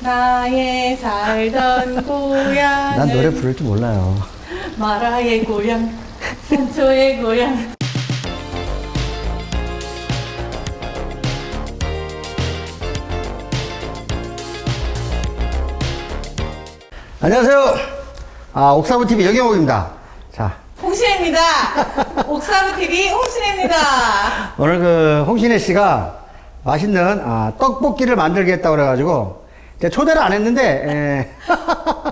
나의 살던 고향 난 노래 부를 줄 몰라요. 마라의 고향 산초의 고향 안녕하세요. 아, 옥사부 TV 여경옥입니다. 자, 홍신혜입니다 옥사부 TV 홍신혜입니다 오늘 그 홍신혜 씨가 맛있는 아, 떡볶이를 만들겠다고 그래가지고 제가 초대를 안 했는데 예.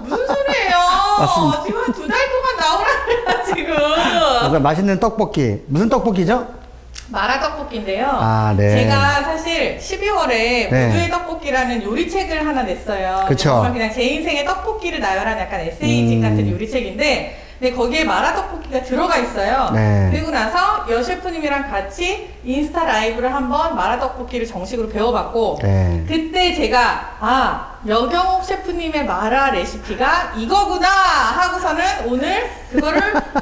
무슨 소리예요 맞습니다. 지금 한 두 달 동안 나오라고요 지금 그래서 맛있는 떡볶이 무슨 떡볶이죠? 마라 떡볶이인데요. 아, 네. 제가 사실 12월에 네. 무두의 떡볶이라는 요리책을 하나 냈어요. 그쵸. 정말 그냥 제 인생의 떡볶이를 나열한 약간 에세이집 음. 같은 요리책인데, 근데 거기에 마라 떡볶이가 들어가 있어요. 네. 그리고 나서 여 셰프님이랑 같이 인스타 라이브를 한번 마라 떡볶이를 정식으로 배워봤고, 네. 그때 제가 아 여경옥 셰프님의 마라 레시피가 이거구나 하고서는 오늘 그거를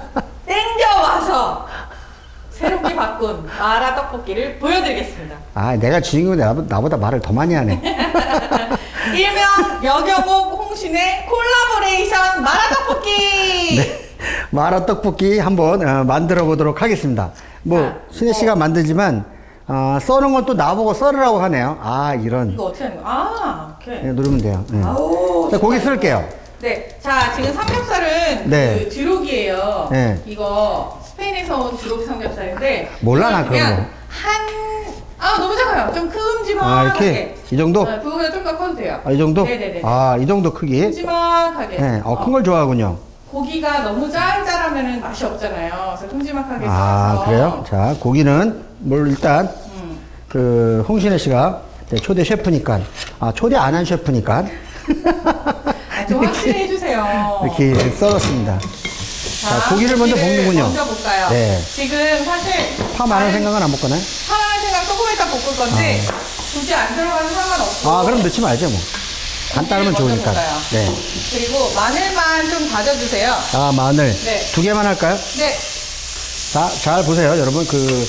땡겨와서 새롭게 바꾼 마라 떡볶이를 보여드리겠습니다. 아, 내가 주인공인데 나보- 나보다 말을 더 많이 하네. 일명 여경옥 홍신의 콜라보레이션 마라 떡볶이. 네. 마라 떡볶이 한번 어, 만들어 보도록 하겠습니다. 뭐 자, 신혜 씨가 만들지만 어, 써는 건 또 나보고 썰으라고 하네요. 아, 이런. 이거 어떻게 하는 거야? 아, 오케이. 네, 누르면 돼요. 네. 아우. 자, 고기 쓸게요. 네, 자 지금 삼겹살은 네. 그 드록이에요. 네. 이거 스페인에서 온 드록 삼겹살인데 몰라, 나 그런 그냥 한 아 너무 작아요. 좀 큼지막하게. 아, 이렇게? 이 정도? 네, 그거보다 좀더 커도 돼요. 아, 이 정도? 네네네. 아, 이 정도 크기? 큼지막하게. 네, 어, 어, 큰걸 좋아하군요. 고기가 너무 짤짤하면 맛이 없잖아요. 그래서 큼지막하게 아, 썰어서. 그래요? 자, 고기는 뭘 일단 음. 그 홍신혜 씨가 이제 초대 셰프니까 아, 초대 안 한 셰프니까 아, 좀 확실히 해주세요. 이렇게 썰었습니다. 자, 고기를 먼저 볶는군요. 먼저 볼까요? 네. 지금 사실 파 많은 생각은 안 먹거나요? 파라는 생각 조금 이따 볶을 건데 굳이 안 들어가도 상관없고 아, 그럼 넣지 말죠, 뭐. 간단하면 고기를 좋으니까. 먼저 볶아요. 네. 그리고 마늘만 좀 다져주세요. 아, 마늘. 네. 두 개만 할까요? 네. 자, 잘 보세요. 여러분, 그,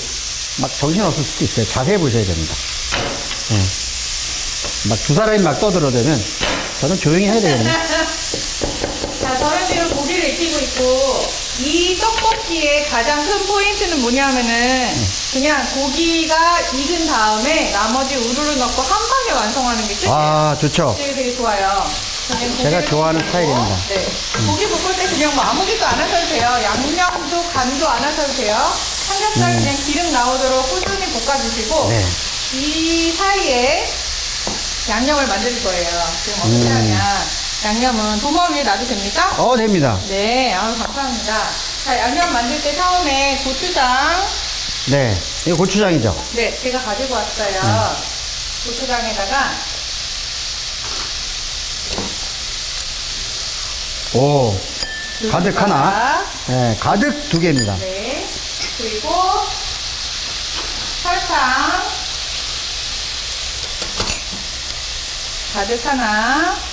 막 정신 없을 수도 있어요. 자세히 보셔야 됩니다. 네. 막두 사람이 막 떠들어대면 저는 조용히 해야 되거든요. 자, 저는 지금 고기를 익히고 있고 이 떡볶이의 가장 큰 포인트는 뭐냐면은 그냥 고기가 익은 다음에 나머지 우르르 넣고 한 방에 완성하는 게 끝이에요. 아, 좋죠. 되게 되게 좋아요. 제가 고기를 좋아하는 볶고, 스타일입니다. 네. 고기 볶을 때 그냥 뭐 아무 짓도 안 하셔도 돼요. 양념도 간도 안 하셔도 돼요. 삼겹살 그냥 기름 나오도록 꾸준히 볶아주시고 음. 네. 이 사이에 양념을 만들 거예요. 지금 어떻게 음. 하냐. 양념은 도마 위에 놔도 됩니까? 어, 됩니다. 네, 아유, 감사합니다. 자, 양념 만들 때 처음에 고추장. 네. 이거 고추장이죠. 네, 제가 가지고 왔어요. 음. 고추장에다가 오. 가득 하나. 네, 가득 두 개입니다. 네. 그리고 설탕 가득 하나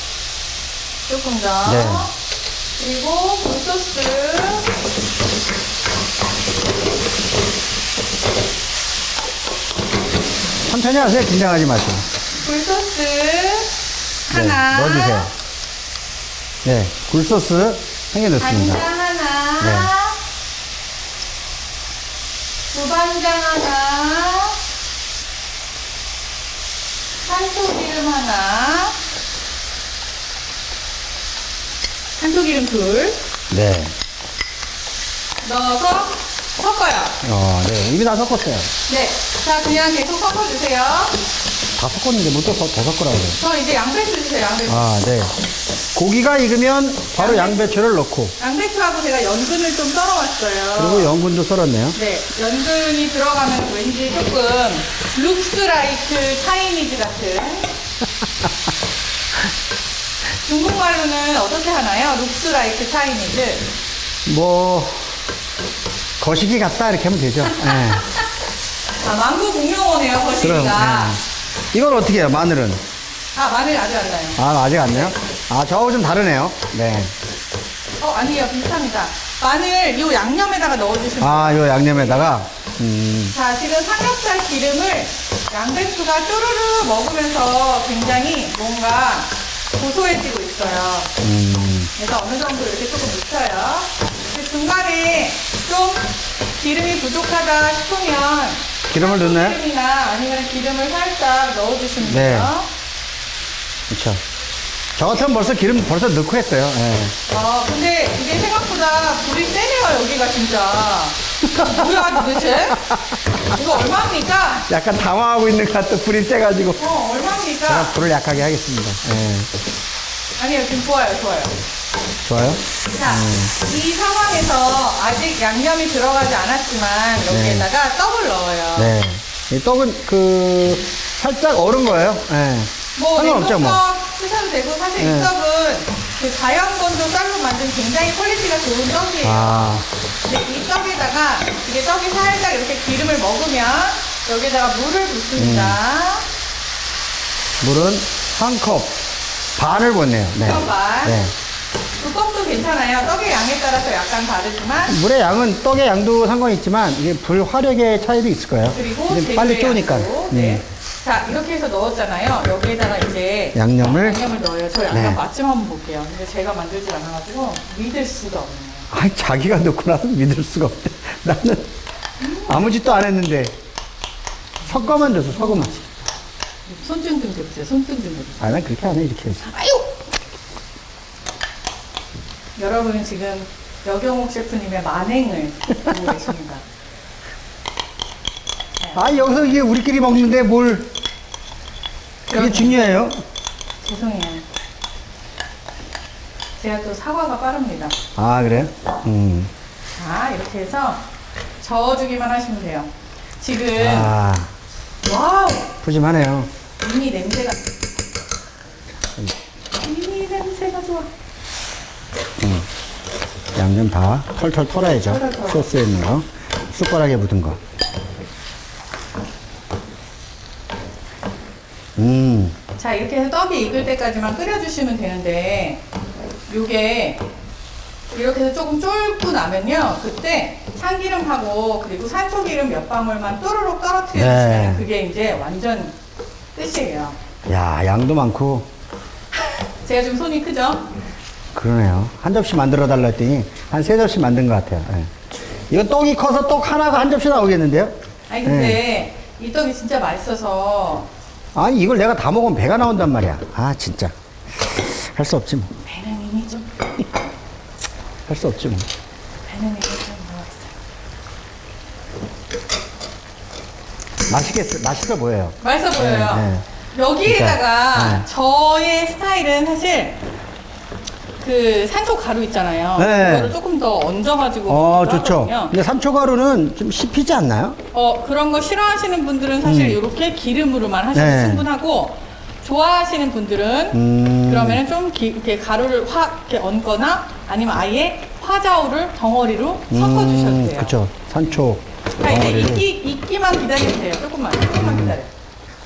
조금 더 네. 그리고 굴소스 천천히 하세요. 긴장하지 마시고. 굴소스 네, 하나 넣어주세요. 네, 굴소스 한 개 넣습니다. 간장 하나 네. 두반장 하나 산초기름 하나 산초기름 둘 네. 넣어서 섞어요. 어, 네. 이미 다 섞었어요. 네. 자, 그냥 계속 섞어주세요. 다 섞었는데 뭐또더 섞으라고 그래요. 저 이제 양배추 주세요, 양배추. 아, 네. 고기가 익으면 바로 양배추를 넣고, 양배추하고 제가 연근을 좀 썰어왔어요. 그리고 연근도 썰었네요. 네. 연근이 들어가면 왠지 조금 룩스 라이트 차이니즈 같은. 중국말로는 어떻게 하나요? 룩스 라이트 차이니즈. 뭐, 거시기 같다, 이렇게 하면 되죠. 네. 아, 망고 공룡어네요, 그럼, 거시기가. 네. 이걸 어떻게 해요, 마늘은? 아, 마늘 아직 안 나요. 아, 아직 안 내요? 아, 저하고 좀 다르네요. 네. 어, 아니에요. 비슷합니다. 마늘 요 양념에다가 넣어주시면 아, 요 양념에다가, 음, 자, 지금 삼겹살 기름을 양배추가 쪼르르 먹으면서 굉장히 뭔가 고소해지고 있어요. 음, 그래서 어느 정도 이렇게 조금 묻혀요. 근데 중간에 좀 기름이 부족하다 싶으면 기름을 넣나요? 기름이나 아니면 기름을 살짝 넣어주시면 네. 돼요. 그렇죠. 저 같으면 벌써 기름 벌써 넣고 했어요. 예. 아, 근데 이게 생각보다 불이 세네요, 여기가 진짜. 뭐야, 도대체? 이거 얼마입니까? 약간 당황하고 있는 것 같아. 불이 세가지고. 어, 얼마입니까? 제가 불을 약하게 하겠습니다. 예. 아니요, 지금 좋아요, 좋아요. 좋아요? 자, 이 상황에서 아직 양념이 들어가지 않았지만 여기에다가 떡을 넣어요. 네. 이 떡은 그 살짝 얼은 거예요. 예. 뭐 상관없죠, 뭐. 냉동떡 쓰셔도 되고 사실 이 네. 떡은 그 자연건조 쌀로 만든 굉장히 퀄리티가 좋은 떡이에요. 아, 근데 이 떡에다가 이게 떡이 살짝 이렇게 기름을 먹으면 여기에다가 물을 붓습니다. 물은 한 컵 반을 붓네요. 네. 한 반. 네. 그 떡도 괜찮아요. 떡의 양에 따라서 약간 다르지만 물의 양은 떡의 양도 상관이 있지만 이게 불 화력의 차이도 있을 거예요. 그리고 빨리. 양도. 네. 네. 자 이렇게 해서 넣었잖아요. 여기에다가 이제 양념을 양념을 넣어요. 저 양념 네. 맛좀 한번 볼게요. 근데 제가 만들지 않아가지고 믿을 수가 없네요. 아니 자기가 넣고 나서 믿을 수가 없대. 나는 아무 짓도 안 했는데 섞어만 줬어. 섞어만. 손등 좀 대보세요. 손등 좀 대보세요. 아, 난 그렇게 안 해. 이렇게 해서. 아유! 여러분 지금 여경옥 셰프님의 만행을 보고 계십니다. 아 여기서 이게 우리끼리 먹는데 뭘 그게 그럼- 중요해요? 죄송해요. 제가 또 사과가 빠릅니다. 아 그래요? 음. 자 이렇게 해서 저어주기만 하시면 돼요. 지금 아 와우 푸짐하네요. 이미 냄새가 이미 냄새가 좋아. 양념 다 털털 털어야죠. 털털. 소스에 있는 거. 숟가락에 묻은 거. 음, 자 이렇게 해서 떡이 익을 때까지만 끓여주시면 되는데 요게 이렇게 해서 조금 쫄고 나면요 그때 참기름하고 그리고 산초기름 몇 방울만 또르륵 떨어뜨려 주시면 네. 그게 이제 완전 끝이에요 야 양도 많고 제가 좀 손이 크죠? 그러네요. 한 접시 만들어 달라 했더니 한 세 접시 만든 것 같아요. 예. 이거 떡이 커서 떡 하나가 한 접시 나오겠는데요? 아니 근데 이 떡이 진짜 맛있어서 아니 이걸 내가 다 먹으면 배가 나온단 말이야. 아 진짜 할 수 없지 뭐. 배는 이미 좀 할 수 없지 뭐. 배는 이미 좀 나왔어요 맛있겠어, 맛있어 보여요. 맛있어 보여요. 네, 여기에다가 진짜, 네. 저의 스타일은 사실 그 산초 가루 있잖아요. 네. 그거를 조금 더 얹어가지고 어 먹기도 좋죠. 하거든요. 근데 산초가루는 좀 씹히지 않나요? 어 그런 거 싫어하시는 분들은 사실 이렇게 기름으로만 하셔도 음. 네. 충분하고 좋아하시는 분들은 음. 그러면은 좀 기, 이렇게 가루를 확 이렇게 얹거나 아니면 아예 화자오를 덩어리로 섞어주셔도 돼요. 그렇죠. 산초 자 이제 덩어리를. 익기, 익기만 기다리면 돼요. 조금만, 조금만 기다려.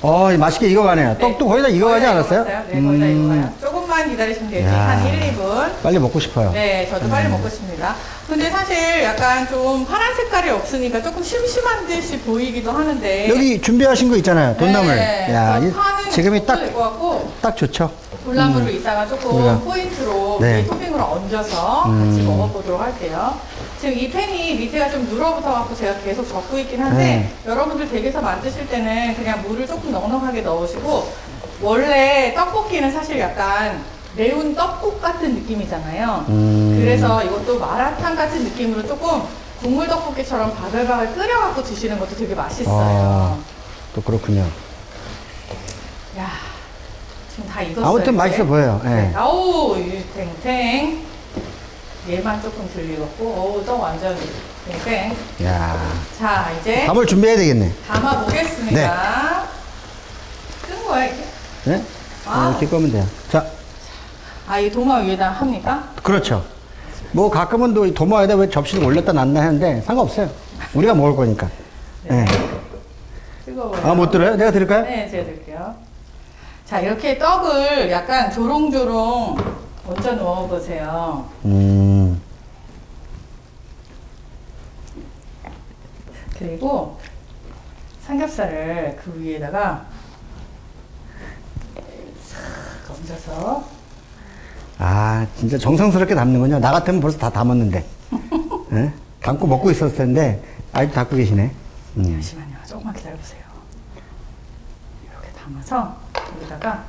어 맛있게 익어가네요. 떡도 거의 다 익어가지 거의 다 않았어요? 익었어요. 네, 거의 다 음, 익어요. 조금만 기다리시면 돼요. 야. 한 1, 2분. 빨리 먹고 싶어요. 네, 저도 빨리 먹고 싶습니다. 근데 사실 약간 좀 파란 색깔이 없으니까 조금 심심한 듯이 보이기도 하는데. 여기 준비하신 거 있잖아요. 돈나물. 네, 야, 이, 파는 지금이 딱, 될것 같고 딱 좋죠. 볼나물을 이따가 조금 우리가. 포인트로 네. 이 토핑으로 얹어서 음. 같이 먹어보도록 할게요. 지금 이 팬이 밑에가 좀 눌어붙어 갖고 제가 계속 적고 있긴 한데 네. 여러분들 댁에서 만드실 때는 그냥 물을 조금 넉넉하게 넣으시고 원래 떡볶이는 사실 약간 매운 떡국 같은 느낌이잖아요. 음. 그래서 이것도 마라탕 같은 느낌으로 조금 국물 떡볶이처럼 바글바글 끓여갖고 드시는 것도 되게 맛있어요. 아, 또 그렇군요. 야, 지금 다 익었어요. 아무튼. 맛있어 보여요. 예. 네. 아우, 이 탱탱. 얘만 조금 덜 익었고, 어우, 떡 완전 탱탱. 야, 자, 이제 밥을 준비해야 되겠네. 담아 보겠습니다. 끈 거야, 이게? 네? 아. 이렇게 꺼면 돼요. 자, 아, 이 도마 위에다 합니까? 그렇죠. 뭐 가끔은 또 도마에다 왜 접시를 올렸다 놨나 하는데 상관없어요. 우리가 먹을 거니까. 예. 뜨거워요. 아, 못 들어요? 내가 들을까요? 네, 제가 드릴게요. 자, 이렇게 떡을 약간 조롱조롱 얹어 놓아 보세요. 음, 그리고 삼겹살을 그 위에다가 싹 얹어서 야, 진짜 정성스럽게 담는군요. 나 같으면 벌써 다 담았는데. 예? 담고 먹고 있었을 텐데, 아직도 담고 계시네. 음. 잠시만요. 조금만 기다려보세요. 이렇게 담아서 여기다가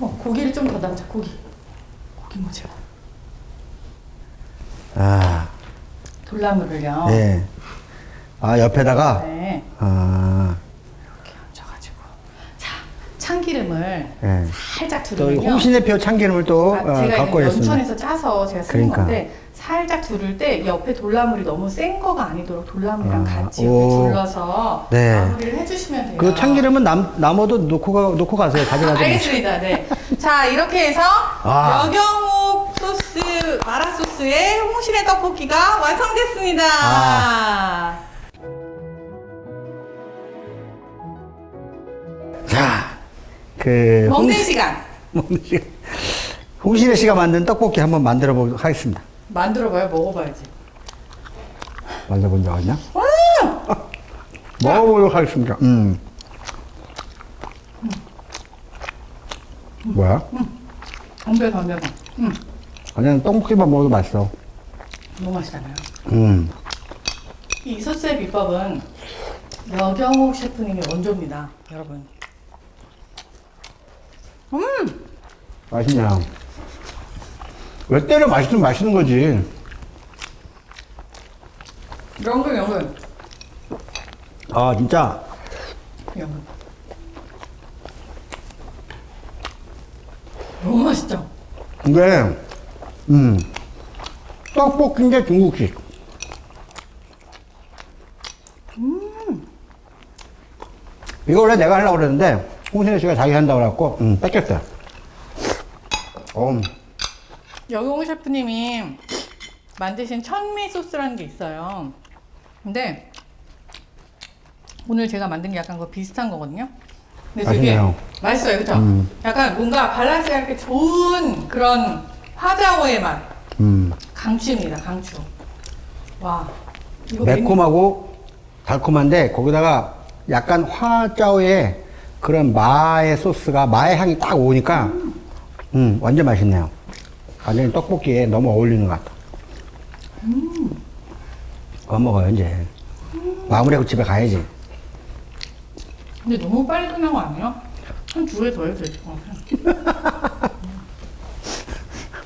어, 고기를 좀 더 담자. 고기. 고기 뭐죠? 아, 돌나무를요. 네. 아, 옆에다가, 네. 아, 이렇게 얹어가지고 자 참기름을 예. 살짝 또 두르면요. 홍신의표 참기름을 또 아, 어, 제가 갖고 이거 오셨습니다. 연천에서 짜서 제가 쓰는 그러니까. 건데 살짝 두를 때 옆에 돌나물이 너무 센 거가 아니도록 돌나물이랑 아, 같이. 이렇게 둘러서 네. 마무리를 해주시면 돼요. 그 참기름은 남, 남아도 놓고, 가, 놓고 가세요. 가져가세요. 알겠습니다. 네. 자 이렇게 해서 아. 여경옥 소스 마라 소스의 홍신의 떡볶이가 완성됐습니다. 아. 자, 그. 먹는 홍- 시간 먹는 시간. 홍신혜 씨가 만든 떡볶이 한번 만들어 보도록 하겠습니다. 만들어봐요. 먹어봐야지. 만들어본 적 있냐? 먹어보도록 하겠습니다. 음. 뭐야? 덤벼 덤벼. 음 그냥 떡볶이만 먹어도 맛있어. 너무 맛있잖아요. 음. 이 소스의 비법은 여경옥 셰프님이 원조입니다, 여러분. 음, 맛있냐? 왜 때려 맛있으면 맛있는 거지. 연근 연근 아, 진짜. 연근. 너무 맛있죠? 근데, 음. 떡볶이인데 중국식. 이거 원래 내가 하려고 그랬는데, 홍신혜 씨가 자기 한다고 그래갖고, 음, 뺏겼어요. 어, 여경옥 셰프님이 만드신 천미 소스라는 게 있어요. 근데 오늘 제가 만든 게 약간 그 비슷한 거거든요. 근데 되게 맛있네요. 맛있어요, 그렇죠? 음. 약간 뭔가 밸런스가 이렇게 좋은 그런 화자오의 맛. 음. 강추입니다, 강추. 와. 이거 매콤하고 달콤한데, 거기다가 약간 화짜오의 그런 마의 소스가, 마의 향이 딱 오니까, 음, 완전 맛있네요. 완전히 떡볶이에 너무 어울리는 것 같아. 음. 먹어요, 이제. 마무리하고 집에 가야지. 근데 너무 빨리 끝난 거 아니에요? 한 두 개 더 해도 될것 같아요.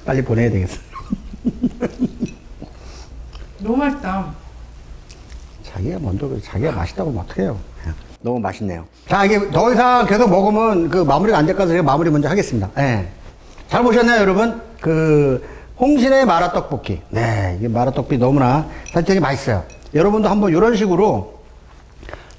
빨리 보내야 되겠어. 너무 맛있다. 자기가 먼저, 자기가 맛있다고 하면 어떡해요. 너무 맛있네요. 자, 이게 더 이상 계속 먹으면 그 마무리가 안될것 같아서 제가 마무리 먼저 하겠습니다. 예. 잘 보셨나요, 여러분? 그, 홍신의 마라 떡볶이. 네, 이게 마라 떡볶이 너무나 사실 되게 맛있어요. 여러분도 한번 이런 식으로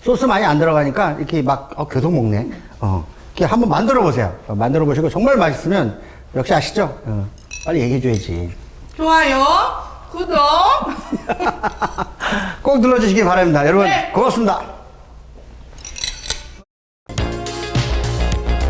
소스 많이 안 들어가니까 이렇게 막, 어, 계속 먹네. 어, 이렇게 한번 만들어 보세요. 어, 만들어 보시고 정말 맛있으면 역시 아시죠? 어, 빨리 얘기해 줘야지. 좋아요, 구독. 꼭 눌러주시기 바랍니다. 여러분, 네. 고맙습니다.